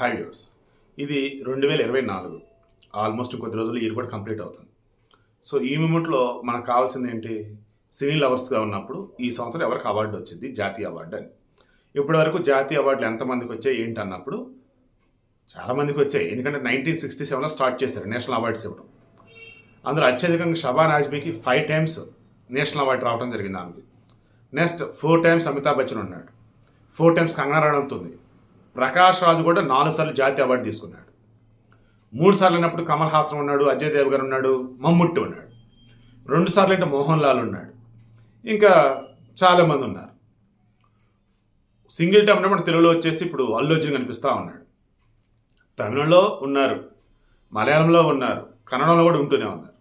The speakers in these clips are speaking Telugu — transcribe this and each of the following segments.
హై వ్యూర్స్ ఇది రెండు వేల ఇరవై నాలుగు. ఆల్మోస్ట్ కొద్ది రోజులు ఇయర్ కూడా కంప్లీట్ అవుతుంది. సో ఈ మూమెంట్లో మనకు కావాల్సింది ఏంటి? సినీ లవర్స్గా ఉన్నప్పుడు ఈ సంవత్సరం ఎవరికి అవార్డు వచ్చింది? జాతీయ అవార్డు అని. ఇప్పటి వరకు జాతీయ అవార్డులు ఎంతమందికి వచ్చాయి ఏంటి అన్నప్పుడు చాలామందికి వచ్చాయి. ఎందుకంటే నైన్టీన్ సిక్స్టీ సెవెన్లో స్టార్ట్ చేశారు నేషనల్ అవార్డ్స్ ఇవ్వడం. అందులో అత్యధికంగా షబాన్ ఆజ్మీకి ఫైవ్ టైమ్స్ నేషనల్ అవార్డు రావడం జరిగింది ఆమెకి. Next four times Amitabh Bachchan ఉన్నాడు. ఫోర్ టైమ్స్ కంగనా రనౌత్ ఉంది. ప్రకాష్ రాజు కూడా నాలుగు సార్లు జాతీయ అవార్డు తీసుకున్నాడు. మూడు సార్లు అయినప్పుడు కమల్ హాసన్ ఉన్నాడు అజయ్ దేవ్ గారు ఉన్నాడు మమ్ముట్టి ఉన్నాడు. రెండు సార్లు అంటే మోహన్ లాల్ ఉన్నాడు. ఇంకా చాలామంది ఉన్నారు. సింగిల్ టైం మన తెలుగులో వచ్చేసి ఇప్పుడు అల్లు అర్జున్ కనిపిస్తూ ఉన్నాడు. తమిళంలో ఉన్నారు మలయాళంలో ఉన్నారు కన్నడంలో కూడా ఉంటూనే ఉన్నారు.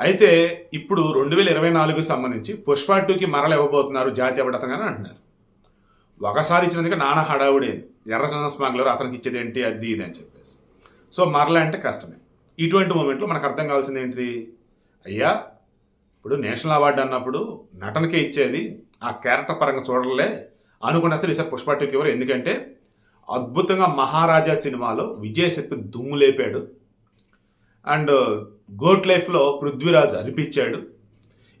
అయితే ఇప్పుడు రెండు వేల ఇరవై నాలుగుకి సంబంధించి పుష్ప టూకి మరల ఇవ్వబోతున్నారు జాతీయ అవార్డు అంటున్నారు. ఒకసారి ఇచ్చినందుకు నానా హడావుడే ఎర్రచందన స్మగ్లర్ అతనికి ఇచ్చేది ఏంటి అది ఇది అని చెప్పేసి. సో మరలా అంటే కష్టమే. ఇటువంటి మూమెంట్లో మనకు అర్థం కావాల్సింది ఏంటిది అయ్యా ఇప్పుడు నేషనల్ అవార్డు అన్నప్పుడు నటనకే ఇచ్చేది ఆ క్యారెక్టర్ పరంగా చూడలే అనుకున్న సరే ఈసారి పుష్ప టూకి ఎవరు. ఎందుకంటే అద్భుతంగా మహారాజా సినిమాలో విజయశక్తి దుమ్ము లేపాడు. అండ్ గోట్ లైఫ్లో పృథ్వీరాజ్ అనిపించాడు.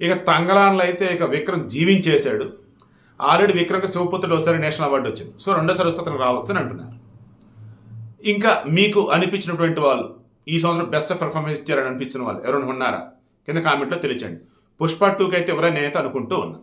ఇక తంగలాన్లో అయితే ఇక విక్రమ్ జీవించేశాడు. ఆల్రెడీ విక్రమ్కి శివపుత్రుడు ఒకసారి నేషనల్ అవార్డు వచ్చింది. సో రెండోసారి వస్తే అతను రావచ్చు అని అంటున్నారు. ఇంకా మీకు అనిపించినటువంటి వాళ్ళు ఈ సంవత్సరం బెస్ట్ పెర్ఫార్మెన్స్ ఇచ్చారని అనిపించిన వాళ్ళు ఎవరైనా ఉన్నారా? కింద కామెంట్లో తెలియచండి పుష్ప టూకి అయితే ఎవరైనా నేనైతే అనుకుంటూ ఉన్నా.